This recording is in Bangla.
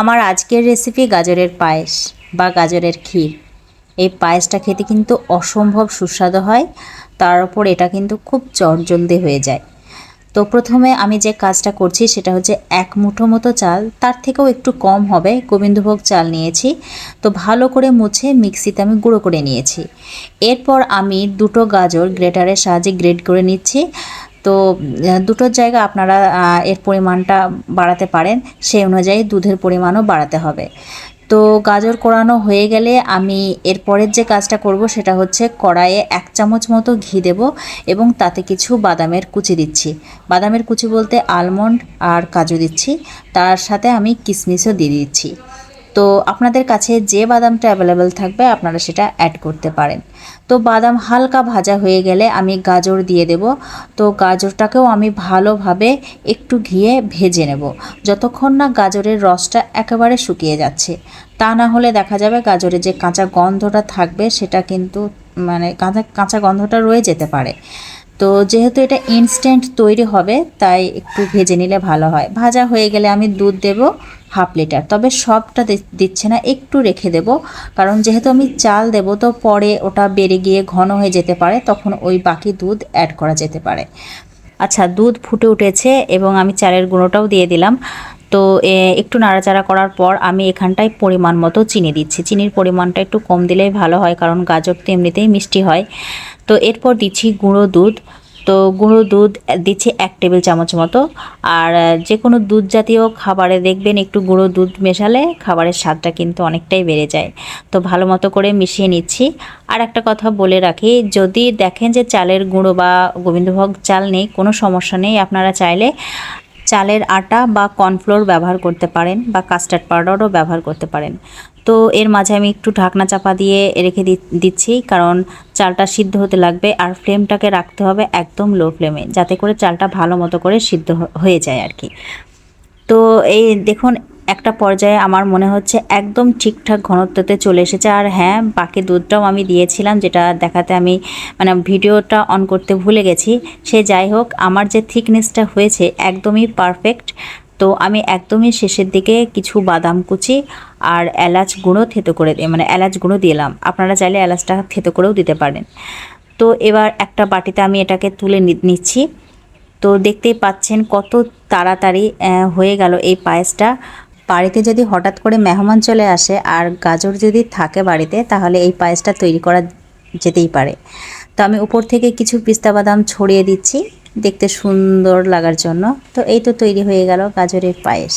আমার আজকের রেসিপি গাজরের পায়েস বা গাজরের ক্ষীর। এই পায়েসটা খেতে কিন্তু অসম্ভব সুস্বাদু হয়, তার উপর এটা কিন্তু খুব চটজলদি হয়ে যায়। তো প্রথমে আমি যে কাজটা করছি সেটা হচ্ছে এক মুঠো মতো চাল, তার থেকেও একটু কম হবে, গোবিন্দভোগ চাল নিয়েছি। তো ভালো করে মুছে মিক্সিতে আমি গুঁড়ো করে নিয়েছি। এরপর আমি দুটো গাজর গ্রেটারের সাহায্যে গ্রেড করে নিচ্ছি। তো দুটোর জায়গা আপনারা এর পরিমাণটা বাড়াতে পারেন, সেই অনুযায়ী দুধের পরিমাণও বাড়াতে হবে। তো গাজর কোরানো হয়ে গেলে আমি এরপরের যে কাজটা করব সেটা হচ্ছে কড়াইয়ে এক চামচ মতো ঘি দেব এবং তাতে কিছু বাদামের কুচি দিচ্ছি। বাদামের কুচি বলতে আলমন্ড আর কাজু দিচ্ছি। তার সাথে আমি কিশমিশও দিয়ে দিচ্ছি। তো আপনাদের কাছে যে বাদামটা অ্যাভেলেবেল থাকবে, আপনারা সেটা অ্যাড করতে পারেন। তো বাদাম হালকা ভাজা হয়ে গেলে আমি গাজর দিয়ে দেব। তো গাজরটাকেও আমি ভালোভাবে একটু ঘিয়ে ভেজে নেব। যতক্ষণ না গাজরের রসটা একেবারে শুকিয়ে যাচ্ছে। তা না হলে দেখা যাবে গাজরের যে কাঁচা গন্ধটা থাকবে, সেটা কিন্তু মানে কাঁচা কাঁচা গন্ধটা রয়ে যেতে পারে। তো যেহেতু এটা ইনস্ট্যান্ট তৈরি হবে, তাই একটু ভেজে নিলে ভালো হয়। ভাজা হয়ে গেলে আমি দুধ দেব হাফ লিটার। তবে সবটা দিচ্ছে না, একটু রেখে দেব। কারণ যেহেতু আমি চাল দেব, তো পরে ওটা বেড়ে গিয়ে ঘন হয়ে যেতে পারে, তখন ওই বাকি দুধ অ্যাড করা যেতে পারে। আচ্ছা দুধ ফুটে উঠেছে এবং আমি চালের গুঁড়োটাও দিয়ে দিলাম। তো একটু নাড়াচাড়া করার পর আমি এখানটায় পরিমাণ মতো চিনি দিচ্ছি। চিনির পরিমাণটা একটু কম দিলেই ভালো হয়, কারণ গাজর তো এমনিতেই মিষ্টি হয়। তো, এরপর দিচ্ছি গুঁড়ো দুধ। তো, গুঁড়ো দুধ দিচ্ছি এক টেবিল চামচ মতো। আর যে কোনো দুধ জাতীয় খাবারে দেখবেন একটু গুঁড়ো দুধ মেশালে খাবারের স্বাদটা কিন্তু অনেকটাই বেড়ে যায়। তো, ভালো মতো করে মিশিয়ে নিচ্ছি। আর একটা কথা বলে রাখি, যদি দেখেন যে চালের গুঁড়ো বা গোবিন্দভোগ চাল নেই, কোনো সমস্যা নেই। আপনারা চাইলে চালের আটা বা কর্নফ্লোর ব্যবহার করতে পারেন বা কাস্টার্ড পাউডারও ব্যবহার করতে পারেন। তো এর মাঝে আমি একটু ঢাকনা চাপা দিয়ে রেখে দিচ্ছি, কারণ চালটা সিদ্ধ হতে লাগবে আর ফ্লেমটাকে রাখতে হবে একদম লো ফ্লেমে, যাতে করে চালটা ভালো মতো করে সিদ্ধ হয়ে যায় আর কি। তো এই দেখুন একটা পর্যায়ে আমার মনে হচ্ছে একদম ঠিকঠাক ঘনত্বতে চলে এসেছে। আর হ্যাঁ বাকি দুধটাও আমি দিয়েছিলাম, যেটা দেখাতে আমি মানে ভিডিওটা অন করতে ভুলে গেছি। সে যাই হোক, আমার যে থিকনেসটা হয়েছে একদমই পারফেক্ট তো আমি একদমই শেষের দিকে কিছু বাদাম কুচি আর এলাচ গুঁড়ো থেতো করে মানে এলাচ গুঁড়ো দিলাম। আপনারা চাইলে এলাচটা থেতো করেও দিতে পারেন। তো এবার একটা বাটিতে আমি এটাকে তুলে নিচ্ছি। তো দেখতেই পাচ্ছেন কত তাড়াতাড়ি হয়ে গেল এই পায়েসটা। বাড়িতে যদি হঠাৎ করে মেহমান চলে আসে আর গাজর যদি থাকে বাড়িতে, তাহলে এই পায়েসটা তৈরি করা যেতেই পারে। তো আমি উপর থেকে কিছু পিস্তা বাদাম ছড়িয়ে দিচ্ছি, দেখতে সুন্দর লাগার জন্য। তো এই তো তৈরি হয়ে গেল গাজরের পায়েস।